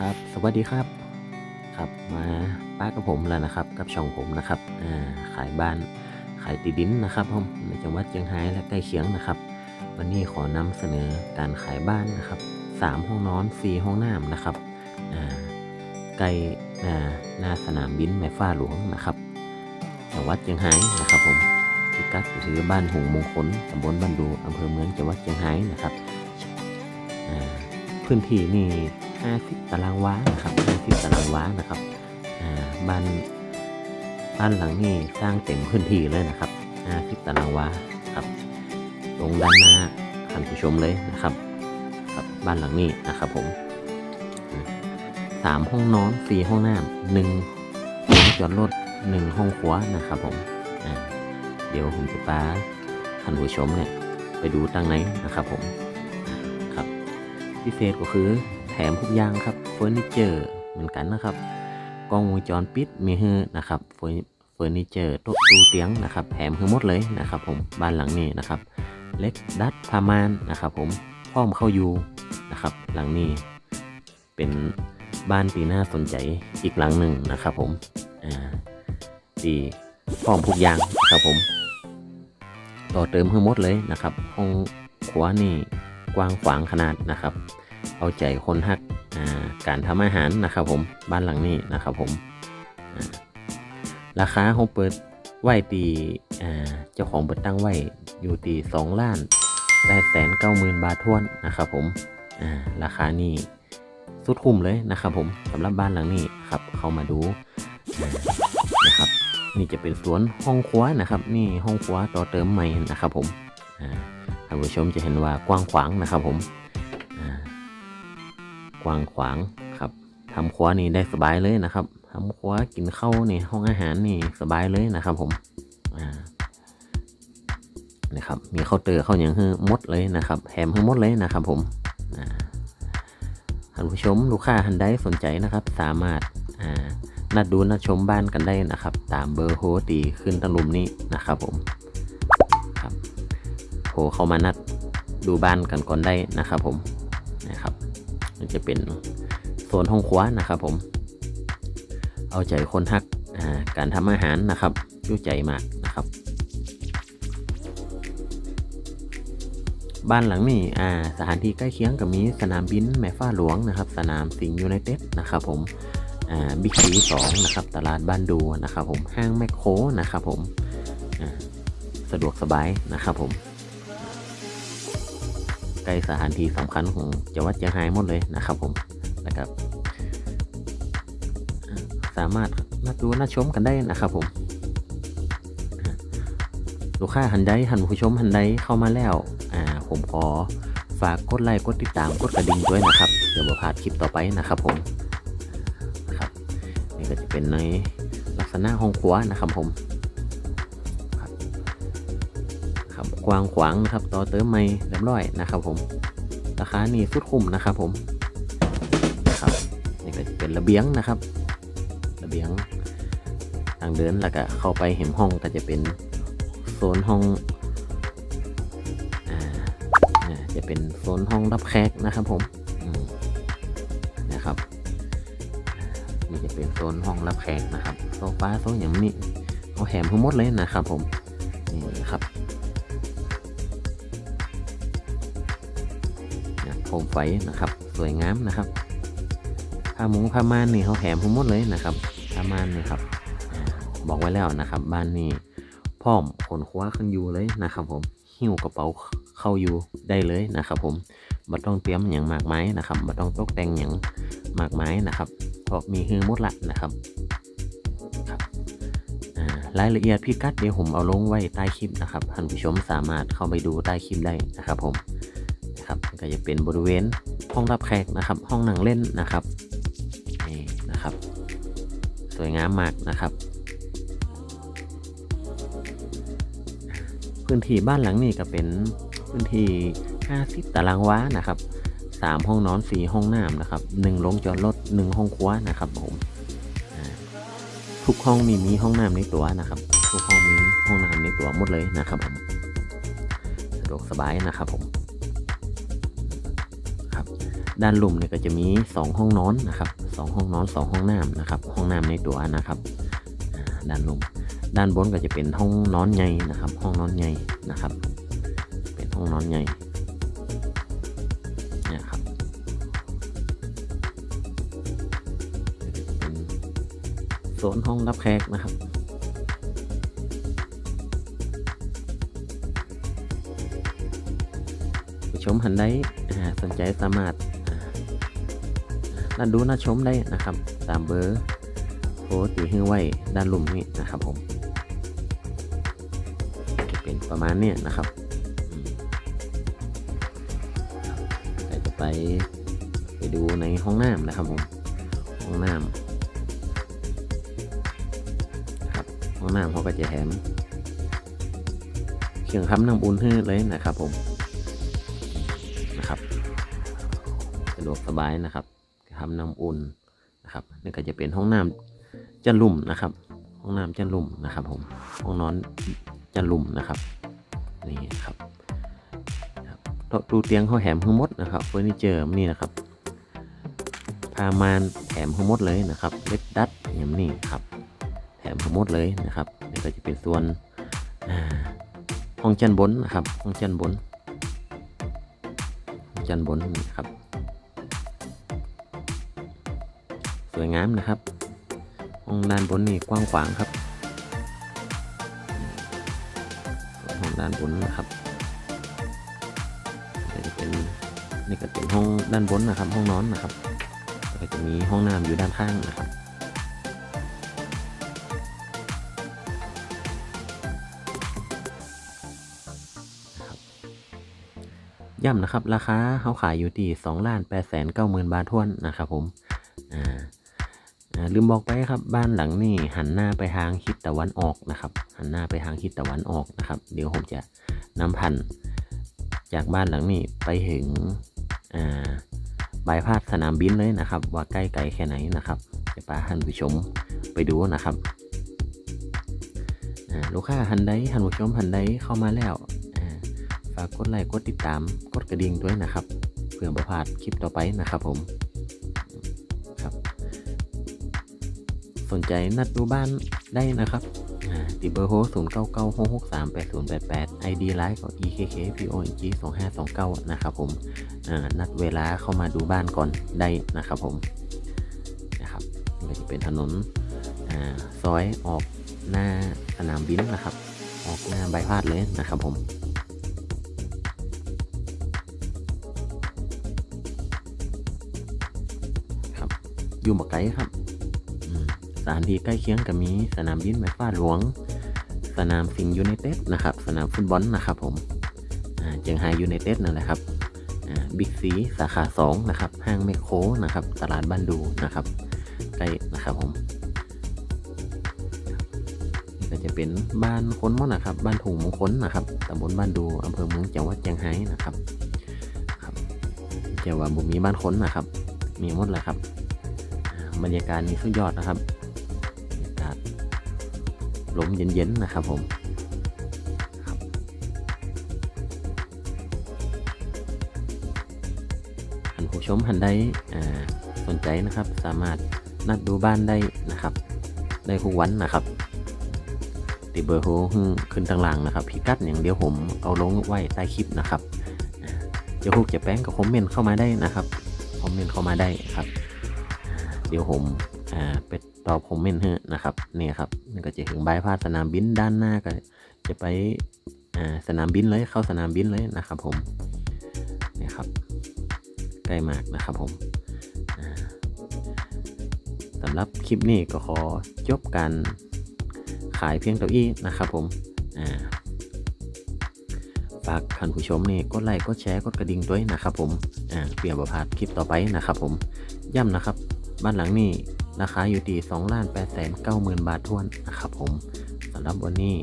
ครับ สวัสดีครับ ครับ มาป้ากับผมแล้วนะครับ กับช่องผมนะครับ อ่า ขายบ้าน ขายติดินนะครับผม ในจังหวัดเชียงรายและใกล้เคียงนะครับ วันนี้ขอนำเสนอการขายบ้านนะครับสามห้องนอนสี่ห้องน้ำนะครับ อ่า ใกล้อ่าหน้าสนามบินแม่ฟ้าหลวงนะครับจังหวัดเชียงรายนะครับผมพิกัดคือบ้านหงมงคลตำบลบ้านดูอำเภอเมืองจังหวัดเชียงรายนะครับอ่าพื้นที่นี่ 50 ตารางวานะครับ 50 ตารางวานะครับอ่าบ้านบ้านหลังนี้สร้างเต็มพื้นที่เลยนะครับ 50 ตารางวาครับตรงด้านหน้าท่านผู้ชมเลยนะครับครับบ้านหลังนี้นะครับผมสามห้องนอนสี่ห้องน้ำหนึ่งห้องจอดรถหนึ่งห้องครัวนะครับผมเดี๋ยวผมจะพาท่านผู้ชมเนี่ยไปดูตั้งไหนนะครับผมครับพิเศษก็คือ แถมทุกอย่างครับเฟอร์นิเจอร์เหมือนกันนะครับกล้องวงจรปิดมีให้นะครับเฟอร์เฟอร์นิเจอร์โต๊ะตู้เตียงนะครับแถมให้หมดเลยนะครับ ผมบ้านหลังนี้นะครับ เล็กดัดพามานนะครับ ผมพร้อมเข้าอยู่นะครับ หลังนี้เป็นบ้านตีหน่าสนใจอีกหลังหนึ่งนะครับ ผมอ่าตีพร้อมทุกอย่างครับผม ต่อเติมให้หมดเลยนะครับห้องขวานี่กว้างขวางขนาดนะครับ เอาใจคนฮักการทำอาหารนะครับผมบ้านหลังนี้นะครับผมราคาเขาเปิดไหวตีเจ้าของเปิดตั้งไหวอยู่ตีสองล้านแปดแสนเก้าหมื่นบาททวนนะครับผมราคานี้สุดคุ้มเลยนะครับผมสำหรับบ้านหลังนี้ครับเข้ามาดูนะครับนี่จะเป็นสวนห้องครัวนะครับ นี่ห้องครัวต่อเติมใหม่นะครับผมท่านผู้ชมจะเห็นว่ากว้างขวางนะครับผม กว้างขวางครับทำครัวนี่ได้สบายเลยนะครับทำครัวกินข้าวนี่ห้องอาหารนี่สบายเลยนะครับ ผมอ่านะครับมีเคาน์เตอร์ข้าวอย่างให้หมดเลยนะครับแถมให้หมดเลยนะครับ ผมท่านผู้ชมลูกค้าท่านใดสนใจนะครับ สามารถอ่านัดดูนัดชมบ้านกันได้นะครับ ตามเบอร์โฮตีขึ้นตะลุมนี้นะครับ ผมครับโทรเข้ามานัดดูบ้านกันก่อนได้นะครับ ผม จะเป็นโซนห้องครัวนะครับผม เอาใจคนฮักการทำอาหารนะครับยุ่ใจมากนะครับ บ้านหลังนี้อ่าสถานที่ใกล้เคียงกับมีสนามบินแม่ฟ้าหลวงนะครับ สนามสิงห์ยูไนเต็ดนะครับผมอ่าบิ๊กซีสองนะครับตลาดบ้านดูนะครับผมห้างแมคโครนะครับผมสะดวกสบายนะครับผม ใกล้สถานที่สำคัญของจังหวัดเชียงรายหมดเลยนะครับผมนะครับ สามารถมาดูน่าชมกันได้นะครับผมลูกค้าหันใดหันผู้ชมหันใดเข้ามาแล้วอ่าผมขอฝากกดไลค์กดติดตามกดกระดิ่งด้วยนะครับเดี๋ยวมาพลาดคลิปต่อไปนะครับผมนะครับนี่ก็จะเป็นในลักษณะห้องครัวนะครับผม กว้างขวางนะครับ ต่อเติมไม่เรียบร้อยนะครับผม ราคานี่สุดคุ้มนะครับผมนะครับนี่ก็จะเป็นระเบียงนะครับ ระเบียงทางเดินแล้วก็เข้าไปเห็นห้องก็จะเป็นโซนห้องอ่าจะเป็นโซนห้องรับแขกนะครับผมนะครับนี่จะเป็นโซนห้องรับแขกนะครับโซฟาโซนอย่างนี้เอาแถมทั้งหมดเลยนะครับผมนี่นะครับ มไฟนะครับ สวยงามนะครับผ้ามุงผ้าม่านนี่เขาแถมทั้งหมดเลยนะครับผ้าม่านนี่ครับบอกไว้แล้วนะครับ บ้านนี้พร้อมขนคว้าขึ้นอยู่เลยนะครับผมหิ้วกระเป๋าเข้าอยู่ได้เลยนะครับ ผมไม่ต้องเตรียมอย่างมากมายนะครับไม่ต้องตกแต่งอย่างมากมายนะครับเพราะมีฮือมดละนะครับครับอ่ารายละเอียดพิกัดเดี๋ยวผมเอาลงไว้ใต้คลิปนะครับท่านผู้ชมสามารถเข้าไปดูใต้คลิปได้นะครับผม นะครับก็จะเป็นบริเวณห้องรับแขกนะครับ ห้องนั่งเล่นนะครับนี่นะครับ สวยงามมากนะครับ พื้นที่บ้านหลังนี้ก็เป็นพื้นที่ 50 ตารางวานะครับสามห้องนอนสี่ห้องน้ำนะครับหนึ่งโรงจอดรถหนึ่งห้องครัวนะครับผมทุกห้องมีมีห้องน้ำในตัวนะครับ ทุกห้องมีห้องน้ำในตัวหมดเลยนะครับผมสะดวกสบายนะครับผม นะครับ ด้านลุ่มเนี่ยก็จะมี 2 ห้องนอนนะครับสองห้องนอน2ห้องน้ำนะครับ ห้องน้ำในตัวนะครับ ด้านลุ่มด้านบนก็จะเป็นห้องนอนใหญ่นะครับ ห้องนอนใหญ่นะครับ เป็นห้องนอนใหญ่นี่ครับเป็นโซนห้องรับแขกนะครับ ชมหันได้สนใจสามารถอ่านัดดูนัดชมได้นะครับ ตามเบอร์โทรตีให้ไว้ด้านลุ่มนี้นะครับผมจะเป็นประมาณนี้นะครับอืมครับแต่จะไปไปดูในห้องน้ำนะครับผมห้องน้ำครับห้องน้ำเขาก็จะแถมเครื่องทำน้ำอุ่นให้เลยนะครับผม ดวกสบายนะครับทำน้ำอุ่นนะครับนี่ก็จะเป็นห้องน้ำจันลุ่มนะครับ ห้องน้ำจันลุ่มนะครับผมห้องนอนจันลุ่มนะครับนี่ครับครับโต๊ะตูเตียงเขาแถมทั้งหมดนะครับเฟอร์นิเจอร์นี่นะครับพามานแถมทั้งหมดเลยนะครับเล็บดัดอย่างนี้ครับ แถมทั้งหมดเลยนะครับนี่ก็จะเป็นส่วนห้องจันบนนะครับห้องจันบนจันบนนะครับ สวยงามนะครับห้องด้านบนนี่กว้างขวางครับห้องด้านบนนะครับจะเป็นนี่ก็เป็นห้องด้านบนนะครับ ห้องนอนนะครับก็จะมีห้องน้ำอยู่ด้านข้างนะครับย่ำนะครับ ราคาเขาขายอยู่ที่2ล้าน8แสน9หมื่นบาททวนนะครับผม อ่า ลืมบอกไปครับบ้านหลังนี้หันหน้าไปทางทิศตะวันออกนะครับ หันหน้าไปทางทิศตะวันออกนะครับ เดี๋ยวผมจะนำพันจากบ้านหลังนี้ไปถึงบายพาสสนามบินเลยนะครับ ว่าใกล้ไกลแค่ไหนนะครับจะพาท่านผู้ชมไปดูนะครับลูกค้าหันใดท่านผู้ชมหันใดเข้ามาแล้วฝากกดไลค์กดติดตามกดกระดิ่งด้วยนะครับ เพื่อประพลาดคลิปต่อไปนะครับผม สนใจนัดดูบ้านได้นะครับติเบอร์โฮศูนย์เก้าเก้าหกหกสามแปดศูนย์แปดแปดไอดีไลน์ก็ ekk pong สองห้าสองเก้านะครับผมนัดเวลาเข้ามาดูบ้านก่อนได้นะครับผมนะครับก็จะเป็นถนนอซอยออกหน้าสนามบินนะครับ ออกหน้าบายพาสเลยนะครับผมครับอยู่บักไกลครับ สถานที่ใกล้เคียงกับมีสนามบินแม่ฟ้าหลวง สนามสิงห์ยูไนเต็ดนะครับ สนามฟุตบอลนะครับผมอ่าเจียงไฮยูไนเต็ดนั่นแหละครับบิ๊กซีสาขา 2 นะครับ ห้างแมคโครนะครับ ตลาดบ้านดูนะครับใกล้นะครับผมนี่ก็จะเป็นบ้านคนมดนะครับ บ้านถุงมงคลนะครับตำบลบ้านดูอำเภอเมืองจังหวัดเชียงไฮ้นะครับครับจะว่าบุมีบ้านคนนะครับ มีหมดแหละครับ บรรยากาศนี่สุดยอดนะครับ ลมเย็นๆนะครับผมท่านผู้ชมท่านใดสนใจนะครับ สามารถนัดดูบ้านได้นะครับ ได้ทุกวันนะครับติดเบอร์โทรขึ้นทางล่างนะครับพิกัดอย่างเดียวผมเอาลงไว้ใต้คลิปนะครับอ่าจะพูดจะแป้งก็คอมเมนต์เข้ามาได้นะครับคอมเมนต์เข้ามาได้ครับ เดี๋ยวผม อ่าไปตอบคอมเมนต์นะครับเนี่ยครับนี่ก็จะถึงบายพาสสนามบินด้านหน้าก็จะไปอ่าสนามบินเลยเข้าสนามบินเลยนะครับผมเนี่ยครับใกล้มากนะครับผมสำหรับคลิปนี้ก็ขอจบการขายเพียงเก้าอี้นะครับผมอ่าฝากท่านผู้ชมนี่กดไลค์กดแชร์กดกระดิ่งด้วยนะครับผมอ่าเปลี่ยนประพาดคลิปต่อไปนะครับผม ย้ำนะครับ บ้านหลังนี้ ราคาอยู่ที่2ล้าน8แสน9หมื่นบาททวนนะครับผมสำหรับวันนี้